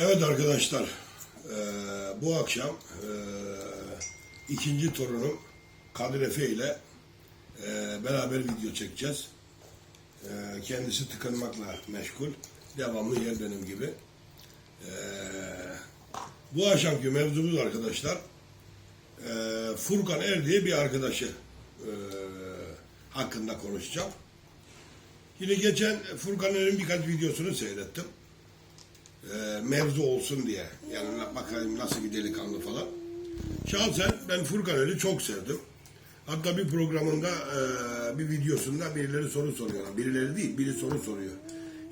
Evet arkadaşlar, eee, bu akşam eee, ikinci torunum Kadir Efe ile eee, beraber video çekeceğiz. Eee, kendisi tıkanmakla meşgul, devamlı yer benim gibi. Eee, bu akşamki mevzumuz arkadaşlar, eee, Furkan Er diye bir arkadaşı eee, hakkında konuşacağım. Yine geçen Furkan Er'in birkaç videosunu seyrettim e, mevzu olsun diye. Yani bakayım nasıl bir delikanlı falan. Şahsen ben Furkan Ali çok sevdim. Hatta bir programında e, bir videosunda birileri soru soruyorlar. Birileri değil, biri soru soruyor.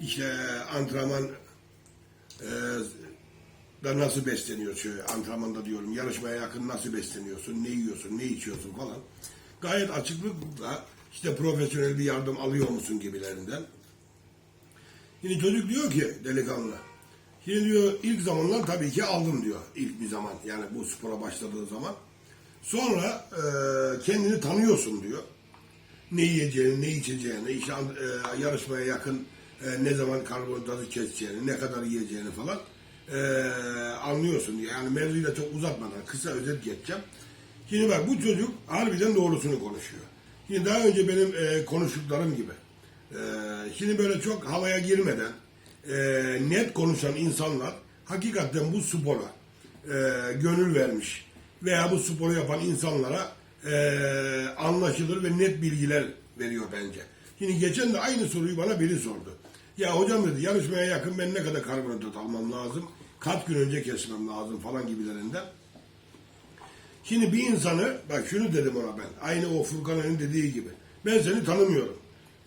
İşte antrenman e, da nasıl besleniyorsun? Antrenmanda diyorum yarışmaya yakın nasıl besleniyorsun? Ne yiyorsun? Ne içiyorsun falan. Gayet açıklıkla işte profesyonel bir yardım alıyor musun gibilerinden. Şimdi çocuk diyor ki delikanlı. Şimdi diyor ilk zamanlar tabii ki aldım diyor ilk bir zaman yani bu spora başladığı zaman. Sonra e, kendini tanıyorsun diyor. Ne yiyeceğini, ne içeceğini, işte e, yarışmaya yakın e, ne zaman karbonhidratı keseceğini, ne kadar yiyeceğini falan e, anlıyorsun diyor. Yani mevzuyu da çok uzatmadan kısa özet geçeceğim. Şimdi bak bu çocuk harbiden doğrusunu konuşuyor. Şimdi daha önce benim e, konuştuklarım gibi. E, şimdi böyle çok havaya girmeden e, net konuşan insanlar hakikaten bu spora e, gönül vermiş veya bu sporu yapan insanlara e, anlaşılır ve net bilgiler veriyor bence. Şimdi geçen de aynı soruyu bana biri sordu. Ya hocam dedi yarışmaya yakın ben ne kadar karbonhidrat almam lazım? Kaç gün önce kesmem lazım falan gibilerinden. Şimdi bir insanı, bak şunu dedim ona ben, aynı o Furkan'ın dediği gibi. Ben seni tanımıyorum.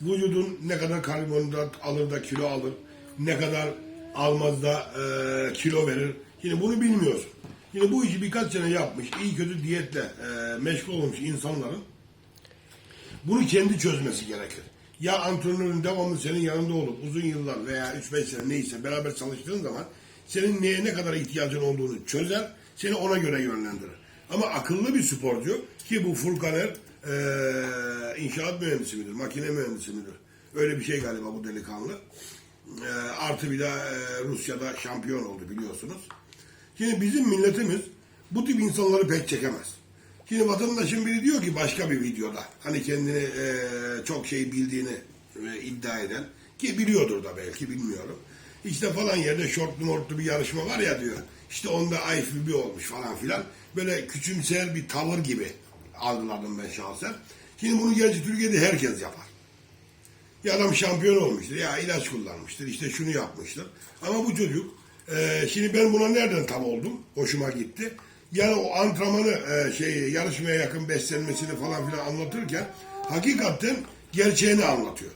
Vücudun ne kadar karbonhidrat alır da kilo alır, ne kadar almaz da e, kilo verir. Şimdi bunu bilmiyorsun. Şimdi bu işi birkaç sene yapmış, iyi kötü diyetle e, meşgul olmuş insanların bunu kendi çözmesi gerekir. Ya antrenörün devamlı senin yanında olup uzun yıllar veya 3-5 sene neyse beraber çalıştığın zaman senin neye ne kadar ihtiyacın olduğunu çözer, seni ona göre yönlendirir. Ama akıllı bir sporcu ki bu Furkaner eee inşaat mühendisi midir, makine mühendisi midir? Öyle bir şey galiba bu delikanlı. Eee, artı bir de eee, Rusya'da şampiyon oldu biliyorsunuz. Şimdi bizim milletimiz bu tip insanları pek çekemez. Şimdi vatandaşın biri diyor ki başka bir videoda hani kendini eee, çok şey bildiğini e, iddia eden ki biliyordur da belki bilmiyorum. İşte falan yerde şortlu mortlu bir yarışma var ya diyor. İşte onda IFBB olmuş falan filan. Böyle küçümser bir tavır gibi algıladım ben şahsen. Şimdi bunu gerçi Türkiye'de herkes yapar. Ya adam şampiyon olmuştur, ya ilaç kullanmıştır, işte şunu yapmıştır. Ama bu çocuk, e, şimdi ben buna nereden tam oldum? Hoşuma gitti. Yani o antrenmanı, e, şey, yarışmaya yakın beslenmesini falan filan anlatırken hakikaten gerçeğini anlatıyor.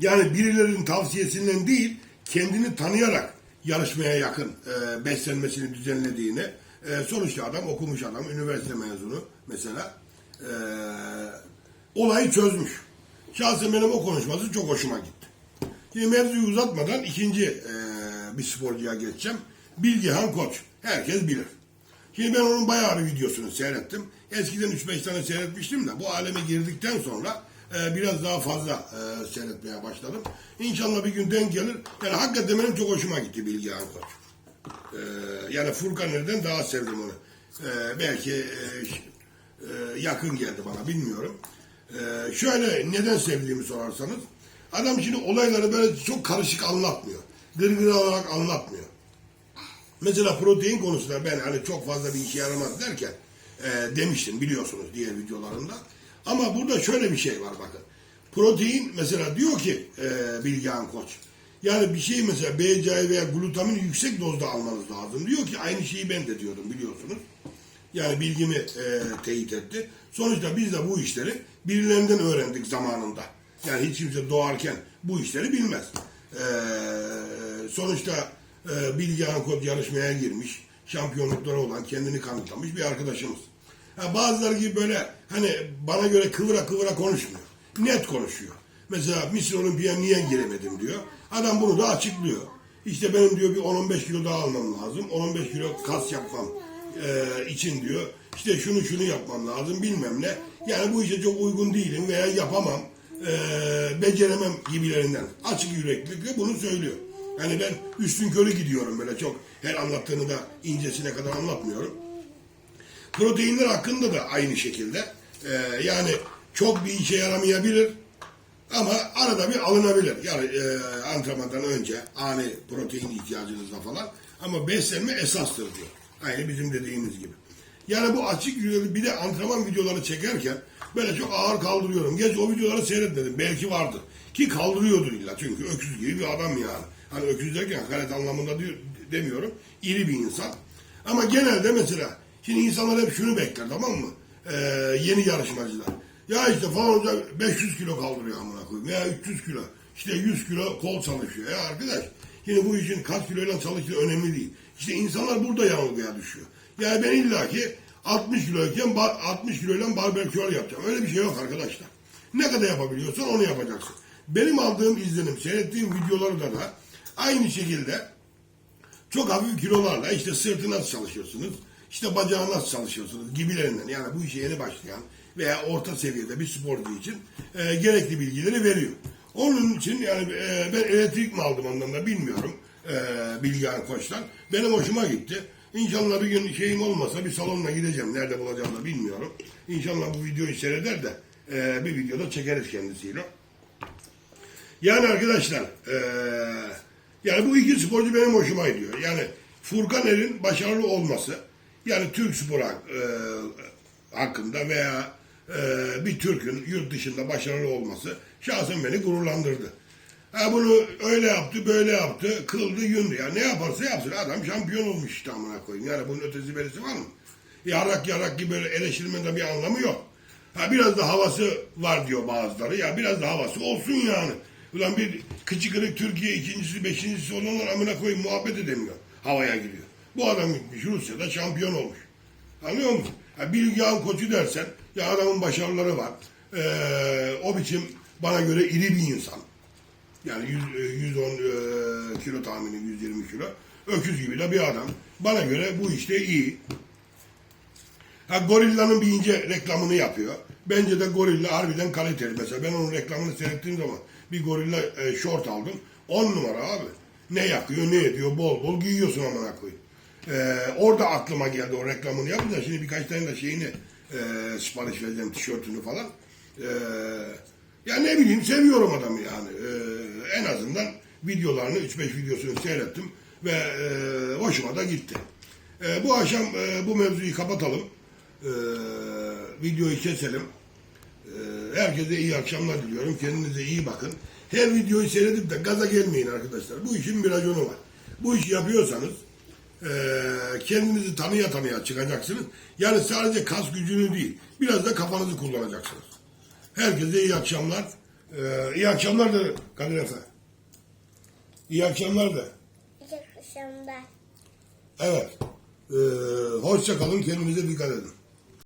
Yani birilerinin tavsiyesinden değil, kendini tanıyarak yarışmaya yakın e, beslenmesini düzenlediğini, e, sonuçta adam okumuş adam, üniversite mezunu mesela, e, olayı çözmüş. Şahsen benim o konuşması çok hoşuma gitti. Şimdi mevzuyu uzatmadan ikinci e, bir sporcuya geçeceğim. Bilgehan Koç. Herkes bilir. Şimdi ben onun bayağı bir videosunu seyrettim. Eskiden 3-5 tane seyretmiştim de bu aleme girdikten sonra e, biraz daha fazla e, seyretmeye başladım. İnşallah bir gün denk gelir. Yani hakikaten benim çok hoşuma gitti Bilgehan Koç. E, yani Furkan Er'den daha sevdim onu. E, belki e, e, yakın geldi bana bilmiyorum. E, şöyle neden sevdiğimi sorarsanız adam şimdi olayları böyle çok karışık anlatmıyor. Gırgır olarak anlatmıyor. Mesela protein konusunda ben hani çok fazla bir işe yaramaz derken e, demiştim biliyorsunuz diğer videolarımda. Ama burada şöyle bir şey var bakın. Protein mesela diyor ki e, Bilgehan Koç. Yani bir şey mesela BCA veya glutamin yüksek dozda almanız lazım. Diyor ki aynı şeyi ben de diyordum biliyorsunuz. Yani bilgimi e, teyit etti. Sonuçta biz de bu işleri birilerinden öğrendik zamanında. Yani hiç kimse doğarken bu işleri bilmez. E, sonuçta e, Bilgehan Kod yarışmaya girmiş, şampiyonlukları olan, kendini kanıtlamış bir arkadaşımız. Ha, bazıları gibi böyle hani bana göre kıvıra kıvıra konuşmuyor. Net konuşuyor. Mesela Mısır Olimpiyaya niye giremedim diyor. Adam bunu da açıklıyor. İşte benim diyor bir 10-15 kilo daha almam lazım. 10-15 kilo kas yapmam e, için diyor. İşte şunu şunu yapmam lazım bilmem ne. Yani bu işe çok uygun değilim veya yapamam. e, beceremem gibilerinden. Açık yüreklilikle bunu söylüyor. Yani ben üstün körü gidiyorum böyle çok her anlattığını da incesine kadar anlatmıyorum. Proteinler hakkında da aynı şekilde. Ee, yani çok bir işe yaramayabilir ama arada bir alınabilir. Yani e, antrenmandan önce ani protein ihtiyacınızda falan. Ama beslenme esastır diyor. Aynı bizim dediğimiz gibi. Yani bu açık videoları bir de antrenman videoları çekerken böyle çok ağır kaldırıyorum. Geç o videoları seyretmedim. Belki vardır. Ki kaldırıyordur illa. Çünkü öküz gibi bir adam yani. Hani öküz derken hakaret anlamında diyor, demiyorum. İri bir insan. Ama genelde mesela şimdi insanlar hep şunu bekler tamam mı? Ee, yeni yarışmacılar. Ya işte falan hoca 500 kilo kaldırıyor amına koyayım. Veya 300 kilo. İşte 100 kilo kol çalışıyor. Ya arkadaş şimdi bu işin kaç kiloyla çalıştığı önemli değil. İşte insanlar burada yanılgıya düşüyor. Yani ben illaki 60 kiloyken ba- 60 kiloyla barbell curl yapacağım. Öyle bir şey yok arkadaşlar. Ne kadar yapabiliyorsan onu yapacaksın. Benim aldığım izlenim, seyrettiğim videolarda da aynı şekilde çok hafif kilolarla işte sırtı nasıl çalışıyorsunuz, işte bacağı nasıl çalışıyorsunuz gibilerinden. Yani bu işe yeni başlayan veya orta seviyede bir sporcu için e, gerekli bilgileri veriyor. Onun için yani e, ben elektrik mi aldım ondan da bilmiyorum e, Bilgehan Koç'tan. Benim hoşuma gitti. İnşallah bir gün şeyim olmasa bir salonuna gideceğim. Nerede bulacağımı da bilmiyorum. İnşallah bu videoyu seyreder de e, bir videoda çekeriz kendisiyle. Yani arkadaşlar eee, yani bu iki sporcu benim hoşuma gidiyor. Yani Furkan Er'in başarılı olması yani Türk hak- eee, hakkında veya eee, bir Türk'ün yurt dışında başarılı olması şahsen beni gururlandırdı. Ha bunu öyle yaptı, böyle yaptı, kıldı, yündü. Ya ne yaparsa yapsın adam şampiyon olmuş işte amına koyayım. Yani bunun ötesi berisi var mı? Yarak yarak gibi böyle eleştirmede bir anlamı yok. Ha biraz da havası var diyor bazıları. Ya biraz da havası olsun yani. Ulan bir kıçı kırık Türkiye ikincisi, beşincisi olanlar amına koyayım muhabbet edemiyor. Havaya giriyor. Bu adam gitmiş Rusya'da şampiyon olmuş. Anlıyor musun? Ha, Bilgehan koçu dersen ya adamın başarıları var. Ee, o biçim bana göre iri bir insan. Yani 100, e, 110 e, kilo tahmini 120 kilo. Öküz gibi de bir adam. Bana göre bu işte iyi. Ha Gorilla'nın bir ince reklamını yapıyor. Bence de Gorilla harbiden kaliteli. Mesela ben onun reklamını seyrettiğim zaman bir Gorilla e, şort aldım. 10 numara abi. Ne yakıyor ne ediyor bol bol giyiyorsun amına koyayım. E, orada aklıma geldi o reklamını yapınca şimdi birkaç tane de şeyini e, sipariş vereceğim tişörtünü falan. E, ya ne bileyim seviyorum adamı yani. E, en azından videolarını 3-5 videosunu seyrettim ve e, hoşuma da gitti. E, bu akşam e, bu mevzuyu kapatalım. E, videoyu keselim. E, herkese iyi akşamlar diliyorum. Kendinize iyi bakın. Her videoyu seyredip de gaza gelmeyin arkadaşlar. Bu işin bir raconu var. Bu işi yapıyorsanız e, kendinizi tanıya tanıya çıkacaksınız. Yani sadece kas gücünü değil, biraz da kafanızı kullanacaksınız. Herkese iyi akşamlar. E, iyi akşamlar da Kadir Efe. İyi akşamlar da. İyi akşamlar. Evet. E, hoşça kalın, kendinize dikkat edin.